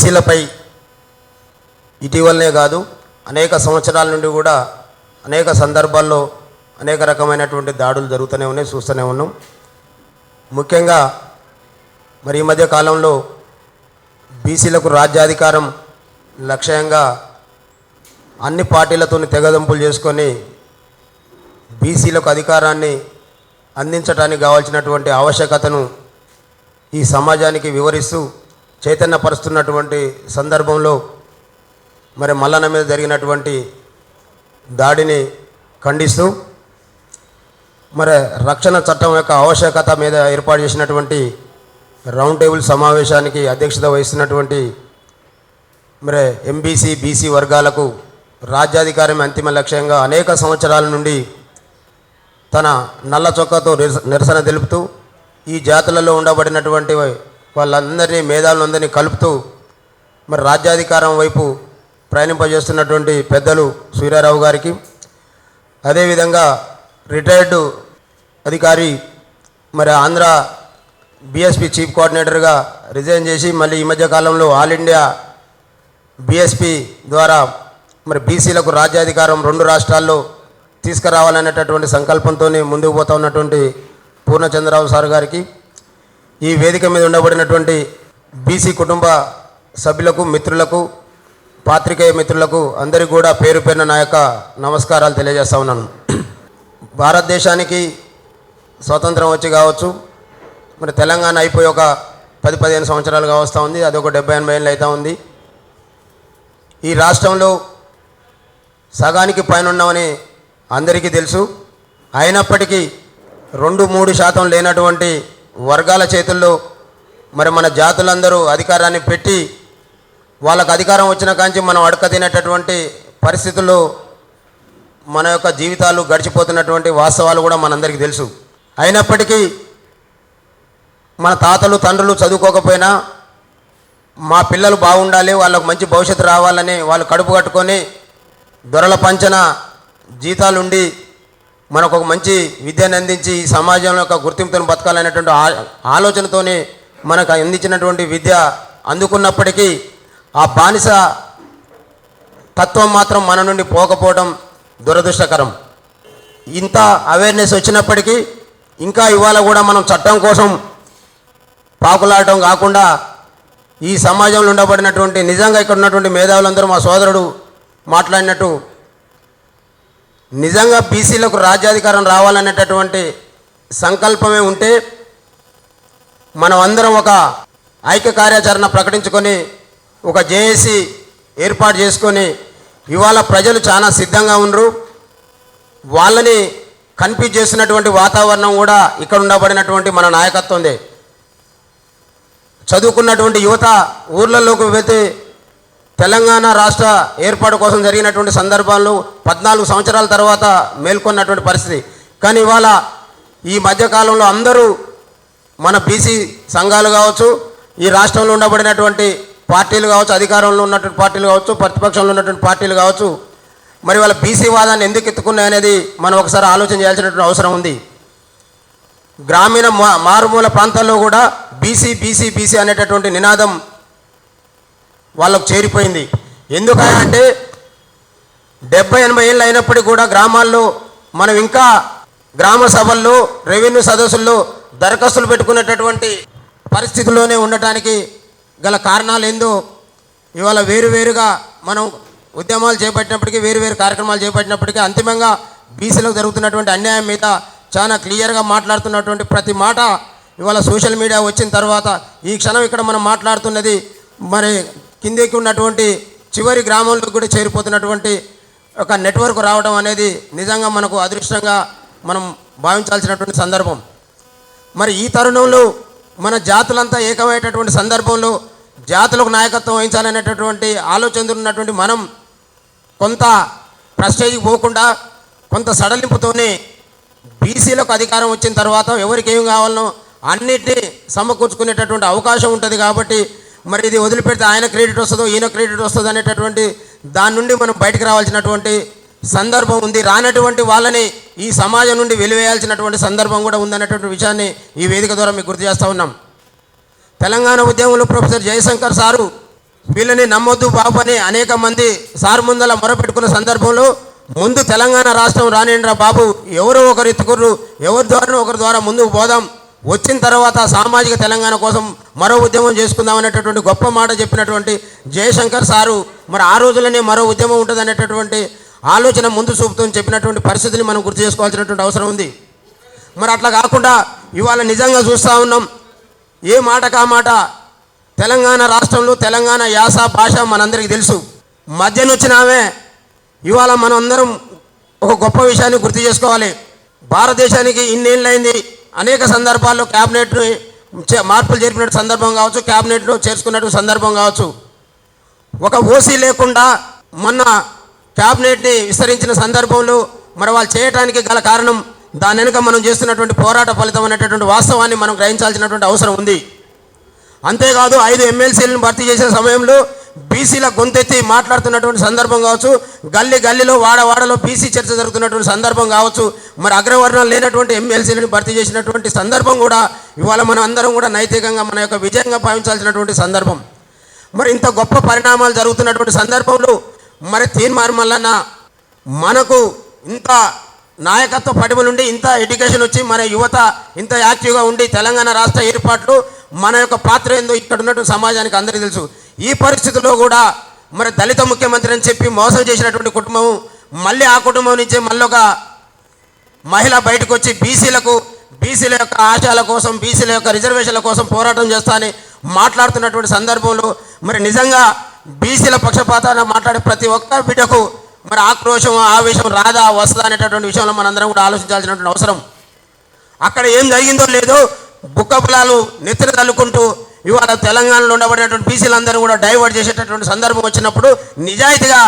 బీసీలపై ఇటీవలనే కాదు అనేక సంవత్సరాల నుండి కూడా అనేక సందర్భాల్లో అనేక రకమైనటువంటి దాడులు జరుగుతూనే ఉన్నాయి చూస్తూనే ఉన్నాం. ముఖ్యంగా మరి ఈ మధ్య కాలంలో బీసీలకు రాజ్యాధికారం లక్ష్యంగా అన్ని పార్టీలతో తెగదంపులు చేసుకొని బీసీలకు అధికారాన్ని అందించడానికి కావాల్సినటువంటి ఆవశ్యకతను ఈ సమాజానికి వివరిస్తూ చైతన్యపరుస్తున్నటువంటి సందర్భంలో మరి మల్లన్న మీద జరిగినటువంటి దాడిని ఖండిస్తూ మరి రక్షణ చట్టం యొక్క ఆవశ్యకత మీద ఏర్పాటు చేసినటువంటి రౌండ్ టేబుల్ సమావేశానికి అధ్యక్షత వహిస్తున్నటువంటి మరి ఎంబీసీ బీసీ వర్గాలకు రాజ్యాధికారం అంతిమ లక్ష్యంగా అనేక సంవత్సరాల నుండి తన నల్ల చొక్కాతో నిరస- నిరసన తెలుపుతూ ఈ జాతులలో ఉండబడినటువంటి వాళ్ళందరినీ మేధావులందరినీ కలుపుతూ మరి రాజ్యాధికారం వైపు ప్రయాణింపజేస్తున్నటువంటి పెద్దలు సూర్యారావు గారికి అదేవిధంగా రిటైర్డ్ అధికారి మరి ఆంధ్ర బీఎస్పీ చీఫ్ కోఆర్డినేటర్గా రిజైన్ చేసి మళ్ళీ ఈ మధ్య కాలంలో ఆల్ ఇండియా బీఎస్పీ ద్వారా మరి బీసీలకు రాజ్యాధికారం రెండు రాష్ట్రాల్లో తీసుకురావాలనేటటువంటి సంకల్పంతో ముందుకు పోతా ఉన్నటువంటి పూర్ణచంద్రరావు సార్ గారికి ఈ వేదిక మీద ఉండబడినటువంటి బీసీ కుటుంబ సభ్యులకు మిత్రులకు పాత్రికేయ మిత్రులకు అందరికీ కూడా పేరు పేరున నా యొక్క నమస్కారాలు తెలియజేస్తా ఉన్నాను. భారతదేశానికి స్వతంత్రం వచ్చి కావచ్చు మరి తెలంగాణ అయిపోయి ఒక పది పదిహేను సంవత్సరాలుగా వస్తూ ఉంది అది ఒక డెబ్బై ఎనభై ఏళ్ళు అవుతూ ఉంది. ఈ రాష్ట్రంలో సగానికి పైన ఉన్నామని అందరికీ తెలుసు. అయినప్పటికీ రెండు మూడు శాతం లేనటువంటి వర్గాల చేతుల్లో మరి మన జాతులందరూ అధికారాన్ని పెట్టి వాళ్ళకు అధికారం వచ్చిన కాంచి మనం అడక తినేటటువంటి పరిస్థితుల్లో మన యొక్క జీవితాలు గడిచిపోతున్నటువంటి వాస్తవాలు కూడా మనందరికీ తెలుసు. అయినప్పటికీ మన తాతలు తండ్రులు చదువుకోకపోయినా మా పిల్లలు బాగుండాలి వాళ్ళకు మంచి భవిష్యత్తు రావాలని వాళ్ళు కడుపు కట్టుకొని దొరల పంచన జీతాలుండి మనకు ఒక మంచి విద్యను అందించి ఈ సమాజంలో యొక్క గుర్తింపుతో బతకాలనేటువంటి ఆలోచనతోనే మనకు అందించినటువంటి విద్య అందుకున్నప్పటికీ ఆ బానిస తత్వం మాత్రం మన నుండి పోకపోవడం దురదృష్టకరం. ఇంత అవేర్నెస్ వచ్చినప్పటికీ ఇంకా ఇవాళ కూడా మనం చట్టం కోసం పాకులాడటం కాకుండా ఈ సమాజంలో ఉండబడినటువంటి నిజంగా ఇక్కడ ఉన్నటువంటి మేధావులందరూ మా సోదరుడు మాట్లాడినట్టు నిజంగా బీసీలకు రాజ్యాధికారం రావాలనేటటువంటి సంకల్పమే ఉంటే మనం అందరం ఒక ఐక్య కార్యాచరణ ప్రకటించుకొని ఒక జేఏసీ ఏర్పాటు చేసుకొని ఇవాళ ప్రజలు చాలా సిద్ధంగా ఉన్నారు వాళ్ళని కన్ఫ్యూజ్ చేస్తున్నటువంటి వాతావరణం కూడా ఇక్కడ ఉండబడినటువంటి మన నాయకత్వందే. చదువుకున్నటువంటి యువత ఊర్లలోకి వెళ్తే తెలంగాణ రాష్ట్ర ఏర్పాటు కోసం జరిగినటువంటి సందర్భాల్లో పద్నాలుగు సంవత్సరాల తర్వాత మేల్కొన్నటువంటి పరిస్థితి. కానీ ఇవాళ ఈ మధ్యకాలంలో అందరూ మన బీసీ సంఘాలు కావచ్చు ఈ రాష్ట్రంలో ఉండబడినటువంటి పార్టీలు కావచ్చు అధికారంలో ఉన్నటువంటి పార్టీలు కావచ్చు ప్రతిపక్షంలో ఉన్నటువంటి పార్టీలు కావచ్చు మరి వాళ్ళ బీసీ వాదాన్ని ఎందుకు ఎత్తుకున్నాయనేది మనం ఒకసారి ఆలోచన చేయాల్సినటువంటి అవసరం ఉంది. గ్రామీణ మా- మారుమూల ప్రాంతాల్లో కూడా బీసీ బీసీ బీసీ అనేటటువంటి నినాదం వాళ్ళకు చేరిపోయింది. ఎందుకంటే డెబ్బై ఎనభై ఏళ్ళు అయినప్పటికీ కూడా గ్రామాల్లో మనం ఇంకా గ్రామ సభల్లో రెవెన్యూ సదస్సుల్లో దరఖాస్తులు పెట్టుకునేటటువంటి పరిస్థితుల్లోనే ఉండటానికి గల కారణాలు ఏందో ఇవాళ వేరువేరుగా మనం ఉద్యమాలు చేపట్టినప్పటికీ వేరు వేరు కార్యక్రమాలు చేపట్టినప్పటికీ అంతిమంగా బీసీలకు జరుగుతున్నటువంటి అన్యాయం మీద చాలా క్లియర్గా మాట్లాడుతున్నటువంటి ప్రతి మాట ఇవాళ సోషల్ మీడియా వచ్చిన తర్వాత ఈ క్షణం ఇక్కడ మనం మాట్లాడుతున్నది మరి కిందకి ఉన్నటువంటి చివరి గ్రామంలో కూడా చేరిపోతున్నటువంటి ఒక నెట్వర్క్ రావడం అనేది నిజంగా మనకు అదృష్టంగా మనం భావించాల్సినటువంటి సందర్భం. మరి ఈ తరుణంలో మన జాతులంతా ఏకమయ్యేటటువంటి సందర్భంలో జాతులకు నాయకత్వం వహించాలనేటటువంటి ఆలోచనలు ఉన్నటువంటి మనం కొంత ప్రెస్టేజ్కి పోకుండా కొంత సడలింపుతోనే బీసీలకు అధికారం వచ్చిన తర్వాత ఎవరికి ఏం కావాలనో అన్నిటినీ సమకూర్చుకునేటటువంటి అవకాశం ఉంటుంది కాబట్టి మరి ఇది వదిలిపెడితే ఆయన క్రెడిట్ వస్తుందో ఈయన క్రెడిట్ వస్తుందో అనేటటువంటి దాని నుండి మనం బయటకు రావాల్సినటువంటి సందర్భం ఉంది. రానటువంటి వాళ్ళని ఈ సమాజం నుండి వెలివేయాల్సినటువంటి సందర్భం కూడా ఉందనేటువంటి విషయాన్ని ఈ వేదిక ద్వారా మీకు గుర్తు చేస్తూ ఉన్నాం. తెలంగాణ ఉద్యమంలో ప్రొఫెసర్ జయశంకర్ సారు వీళ్ళని నమ్మొద్దు బాబు అని అనేక మంది సార్ ముందల మొరపెట్టుకున్న సందర్భంలో ముందు తెలంగాణ రాష్ట్రం రానిండ్రా బాబు. ఎవరో ఒకరు ఎత్తుకుర్రు ఎవరి ద్వారా ఒకరి ద్వారా ముందుకు పోదాం. వచ్చిన తర్వాత సామాజిక తెలంగాణ కోసం మరో ఉద్యమం చేసుకుందాం అనేటటువంటి గొప్ప మాట చెప్పినటువంటి జయశంకర్ సారు మరి ఆ రోజులనే మరో ఉద్యమం ఉంటుంది అనేటటువంటి ఆలోచన ముందు చూపుతూ చెప్పినటువంటి పరిస్థితిని మనం గుర్తు చేసుకోవాల్సినటువంటి అవసరం ఉంది. మరి అట్లా కాకుండా ఇవాళ నిజంగా చూస్తూ ఉన్నాం ఏ మాట కా మాట? తెలంగాణ రాష్ట్రంలో తెలంగాణ యాస భాష మనందరికీ తెలుసు. మధ్యనొచ్చినామే ఇవాళ మనందరం ఒక గొప్ప విషయాన్ని గుర్తు చేసుకోవాలి. భారతదేశానికి ఇన్నేళ్ళైంది అనేక సందర్భాల్లో క్యాబినెట్ను చే- మార్పులు జరిపిన సందర్భం కావచ్చు క్యాబినెట్లో చేర్చుకున్నట్టు సందర్భం కావచ్చు. ఒక ఓసీ లేకుండా మొన్న క్యాబినెట్ని విస్తరించిన సందర్భంలో మరి వాళ్ళు చేయటానికి గల కారణం దాని వెనుక మనం చేస్తున్నటువంటి పోరాట ఫలితం అనేటటువంటి వాస్తవాన్ని మనం గ్రహించాల్సినటువంటి అవసరం ఉంది. అంతేకాదు ఐదు ఎమ్మెల్సీలను భర్తీ చేసిన సమయంలో బీసీల గొంతెత్తి మాట్లాడుతున్నటువంటి సందర్భం కావచ్చు గల్లీ గల్లీలో వాడ వాడలో బీసీ చర్చ జరుగుతున్నటువంటి సందర్భం కావచ్చు మరి అగ్రవర్ణం లేనటువంటి ఎమ్మెల్సీలను భర్తీ చేసినటువంటి సందర్భం కూడా ఇవాళ మనం అందరం కూడా నైతికంగా మన యొక్క విజయంగా భావించాల్సినటువంటి సందర్భం. మరి ఇంత గొప్ప పరిణామాలు జరుగుతున్నటువంటి సందర్భంలో మరి తీర్మానం వలన మనకు ఇంత నాయకత్వ పటిమ నుండి ఇంత ఎడ్యుకేషన్ వచ్చి మన యువత ఇంత యాక్టివ్గా ఉండి తెలంగాణ రాష్ట్ర ఏర్పాట్లు మన యొక్క పాత్ర ఏందో ఇక్కడ ఉన్నటువంటి సమాజానికి అందరికీ తెలుసు. ఈ పరిస్థితుల్లో కూడా మరి దళిత ముఖ్యమంత్రి అని చెప్పి మోసం చేసినటువంటి కుటుంబం మళ్ళీ ఆ కుటుంబం నుంచి మళ్ళీ ఒక మహిళ బయటకు వచ్చి బీసీలకు బీసీల యొక్క ఆశయాల కోసం బీసీల యొక్క రిజర్వేషన్ల కోసం పోరాటం చేస్తానని మాట్లాడుతున్నటువంటి సందర్భంలో మరి నిజంగా బీసీల పక్షపాతాన మాట్లాడే ప్రతి ఒక్క బిడ్డకు మరి ఆక్రోశం ఆవేశం రాదా వస్తుందా అనేటటువంటి విషయంలో మనందరం కూడా ఆలోచించాల్సినటువంటి అవసరం. అక్కడ ఏం జరిగిందో లేదో బుక్క పొలాలు నెత్తిన తల్లుకుంటూ ఇవాళ తెలంగాణలో ఉండబడినటువంటి బీసీలందరూ కూడా డైవర్ట్ చేసేటటువంటి సందర్భం వచ్చినప్పుడు నిజాయితీగా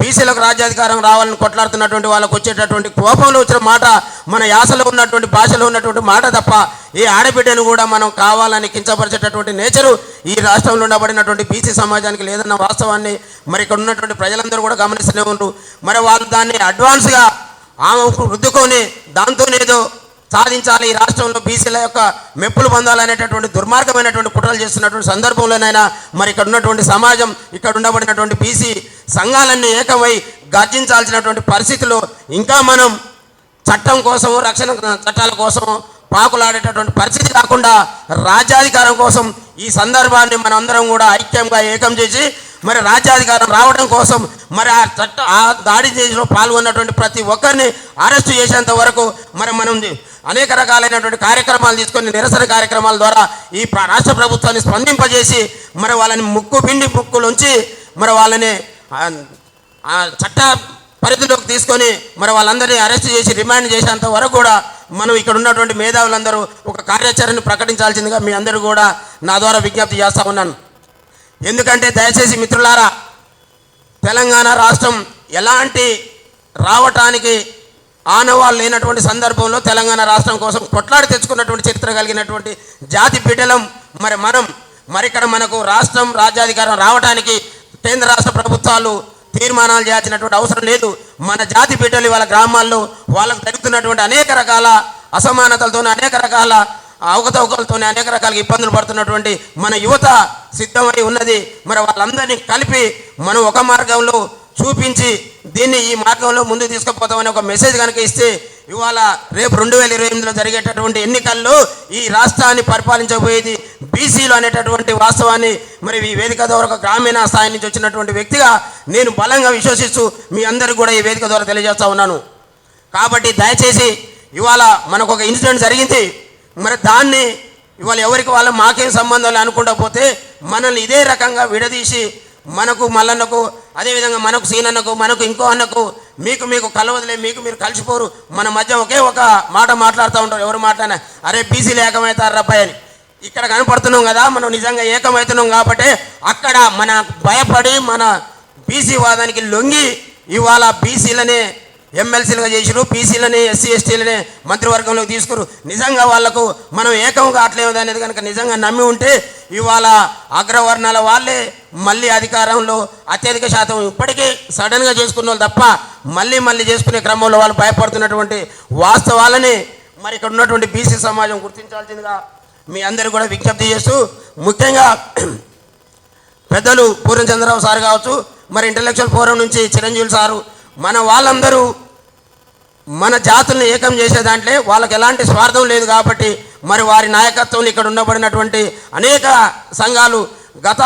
బీసీలకు రాజ్యాధికారం రావాలని కొట్లాడుతున్నటువంటి వాళ్ళకు వచ్చేటటువంటి కోపంలో వచ్చిన మాట మన యాసలో ఉన్నటువంటి భాషలో ఉన్నటువంటి మాట తప్ప ఈ ఆడబిడ్డను కూడా మనం కావాలని కించపరిచేటటువంటి నేచరు ఈ రాష్ట్రంలో ఉండబడినటువంటి బీసీ సమాజానికి లేదన్న వాస్తవాన్ని మరి ఇక్కడ ఉన్నటువంటి ప్రజలందరూ కూడా గమనిస్తూనే ఉన్నారు మరి వాళ్ళు దాన్ని అడ్వాన్స్గా ఆమె రుద్దుకొని దాంతోనేదో సాధించాలి ఈ రాష్ట్రంలో బీసీల యొక్క మెప్పులు పొందాలనేటటువంటి దుర్మార్గమైనటువంటి కుట్రలు చేస్తున్నటువంటి సందర్భంలోనైనా మరి ఇక్కడ ఉన్నటువంటి సమాజం ఇక్కడ ఉండబడినటువంటి బీసీ సంఘాలన్నీ ఏకమై గర్జించాల్సినటువంటి పరిస్థితిలో ఇంకా మనం చట్టం కోసం రక్షణ చట్టాల కోసం పాకులాడేటటువంటి పరిస్థితి కాకుండా రాజ్యాధికారం కోసం ఈ సందర్భాన్ని మనందరం కూడా ఐక్యంగా ఏకం చేసి మరి రాజ్యాధికారం రావడం కోసం మరి ఆ చట్ట ఆ దాడి చేసిన పాల్గొన్నటువంటి ప్రతి ఒక్కరిని అరెస్టు చేసేంత వరకు మరి మనం అనేక రకాలైనటువంటి కార్యక్రమాలు తీసుకొని నిరసన కార్యక్రమాల ద్వారా ఈ రాష్ట్ర ప్రభుత్వాన్ని స్పందింపజేసి మరి వాళ్ళని ముక్కు పిండి ముక్కులుంచి మరి వాళ్ళని చట్ట పరిధిలోకి తీసుకొని మరి వాళ్ళందరినీ అరెస్ట్ చేసి రిమాండ్ చేసేంత వరకు కూడా మనం ఇక్కడ ఉన్నటువంటి మేధావులందరూ ఒక కార్యాచరణను ప్రకటించాల్సిందిగా మీ అందరూ కూడా నా ద్వారా విజ్ఞప్తి చేస్తా ఉన్నాను. ఎందుకంటే దయచేసి మిత్రులారా తెలంగాణ రాష్ట్రం ఎలాంటి రావటానికి ఆనవాళ్ళు లేనటువంటి సందర్భంలో తెలంగాణ రాష్ట్రం కోసం కొట్లాడి తెచ్చుకున్నటువంటి చరిత్ర కలిగినటువంటి జాతి బిడ్డలం మరి మనం మరి ఇక్కడ మనకు రాష్ట్రం రాజ్యాధికారం రావడానికి కేంద్ర రాష్ట్ర ప్రభుత్వాలు తీర్మానాలు చేయాల్సినటువంటి అవసరం లేదు. మన జాతి బిడ్డలు వాళ్ళ గ్రామాల్లో వాళ్ళకు జరుగుతున్నటువంటి అనేక రకాల అసమానతలతో అనేక రకాల అవకతవకలతో అనేక రకాల ఇబ్బందులు పడుతున్నటువంటి మన యువత సిద్ధమై ఉన్నది. మరి వాళ్ళందరినీ కలిపి మనం ఒక మార్గంలో చూపించి దీన్ని ఈ మార్గంలో ముందుకు తీసుకుపోతామని ఒక మెసేజ్ కనుక ఇస్తే ఇవాళ రేపు రెండు వేల ఇరవై ఎనిమిదిలో జరిగేటటువంటి ఎన్నికల్లో ఈ రాష్ట్రాన్ని పరిపాలించబోయేది బీసీలు అనేటటువంటి వాస్తవాన్ని మరి ఈ వేదిక ద్వారా ఒక గ్రామీణ స్థాయి నుంచి వచ్చినటువంటి వ్యక్తిగా నేను బలంగా విశ్వసిస్తూ మీ అందరికీ కూడా ఈ వేదిక ద్వారా తెలియజేస్తా ఉన్నాను. కాబట్టి దయచేసి ఇవాళ మనకు ఒక ఇన్సిడెంట్ జరిగింది. మరి దాన్ని ఇవాళ ఎవరికి వాళ్ళ మాకేం సంబంధాలు లే అనుకుంటా పోతే మనల్ని ఇదే రకంగా విడదీసి మనకు మల్లన్నకు అదేవిధంగా మనకు సీనన్నకు మనకు ఇంకో అన్నకు మీకు మీకు కలవదులే మీకు మీరు కలిసిపోరు. మన మధ్య ఒకే ఒక మాట మాట్లాడుతూ ఉంటారు. ఎవరు మాట్లాడినా అరే బీసీలు ఏకమవుతారు రబ్బాయి అని. ఇక్కడ కనపడుతున్నాం కదా మనం నిజంగా ఏకమవుతున్నాం కాబట్టి అక్కడ మన భయపడి మన బీసీ వాదానికి లొంగి ఇవాళ బీసీలనే ఎమ్మెల్సీలుగా చేసిరు పీసీలని ఎస్సీ ఎస్టీలని మంత్రివర్గంలోకి తీసుకురు. నిజంగా వాళ్ళకు మనం ఏకం కావట్లేదు అనేది కనుక నిజంగా నమ్మి ఉంటే ఇవాళ అగ్రవర్ణాల వాళ్ళే మళ్ళీ అధికారంలో అత్యధిక శాతం ఇప్పటికీ సడన్గా చేసుకున్న వాళ్ళు తప్ప మళ్ళీ మళ్ళీ చేసుకునే క్రమంలో వాళ్ళు భయపడుతున్నటువంటి వాస్తవాలని మరి ఇక్కడ ఉన్నటువంటి బీసీ సమాజం గుర్తించాల్సిందిగా మీ అందరూ కూడా విజ్ఞప్తి చేస్తూ ముఖ్యంగా పెద్దలు పూర్ణ చంద్రరావు సార్ కావచ్చు మరి ఇంటలెక్చువల్ ఫోరం నుంచి చిరంజీవి సారు మన వాళ్ళందరూ మన జాతుల్ని ఏకం చేసే దాంట్లో వాళ్ళకి ఎలాంటి స్వార్థం లేదు కాబట్టి మరి వారి నాయకత్వంలో ఇక్కడ ఉండబడినటువంటి అనేక సంఘాలు గత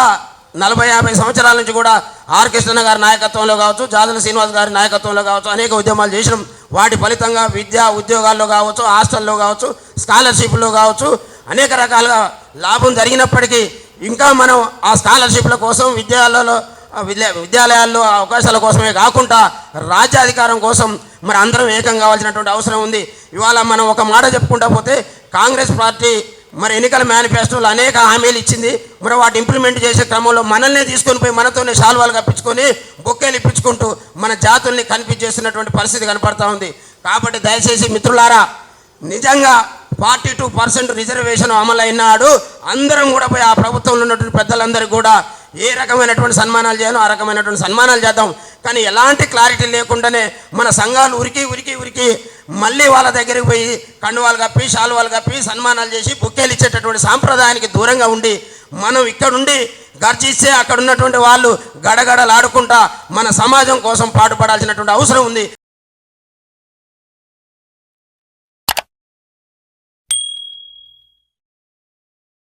నలభై యాభై సంవత్సరాల నుంచి కూడా ఆర్ కృష్ణ గారి నాయకత్వంలో కావచ్చు జాతుల శ్రీనివాస్ గారి నాయకత్వంలో కావచ్చు అనేక ఉద్యమాలు చేసినాం. వాటి ఫలితంగా విద్యా ఉద్యోగాల్లో కావచ్చు హాస్టల్లో కావచ్చు స్కాలర్షిప్లో కావచ్చు అనేక రకాలుగా లాభం జరిగినప్పటికీ ఇంకా మనం ఆ స్కాలర్షిప్ల కోసం విద్యాలలో విద్యా విద్యాలయాల్లో అవకాశాల కోసమే కాకుండా రాజ్యాధికారం కోసం మరి అందరం ఏకం కావాల్సినటువంటి అవసరం ఉంది. ఇవాళ మనం ఒక మాట చెప్పుకుంటా పోతే కాంగ్రెస్ పార్టీ మరి ఎన్నికల మేనిఫెస్టోలు అనేక హామీలు ఇచ్చింది. మరి వాటి ఇంప్లిమెంట్ చేసే క్రమంలో మనల్నే తీసుకొని పోయి మనతోనే శాల్వాలు కప్పించుకొని బొక్కేలు ఇప్పించుకుంటూ మన జాతుల్ని కనిపించేస్తున్నటువంటి పరిస్థితి కనపడతా ఉంది. కాబట్టి దయచేసి మిత్రులారా నిజంగా ఫార్టీ టూ పర్సెంట్ రిజర్వేషన్ అమలైనాడు. అందరం కూడా పోయి ఆ ప్రభుత్వంలో ఉన్నటువంటి పెద్దలందరికీ కూడా ఏ రకమైనటువంటి సన్మానాలు చేయాలో ఆ రకమైనటువంటి సన్మానాలు చేద్దాం. కానీ ఎలాంటి క్లారిటీ లేకుండానే మన సంఘాలు ఉరికి ఉరికి ఉరికి మళ్ళీ వాళ్ళ దగ్గరికి పోయి కండువాలు కప్పి శాలువాలు కప్పి సన్మానాలు చేసి బుక్కేలు ఇచ్చేటటువంటి సాంప్రదాయానికి దూరంగా ఉండి మనం ఇక్కడుండి గర్జిస్తే అక్కడ ఉన్నటువంటి వాళ్ళు గడగడలాడుకుంటా మన సమాజం కోసం పాటుపడాల్సినటువంటి అవసరం ఉంది.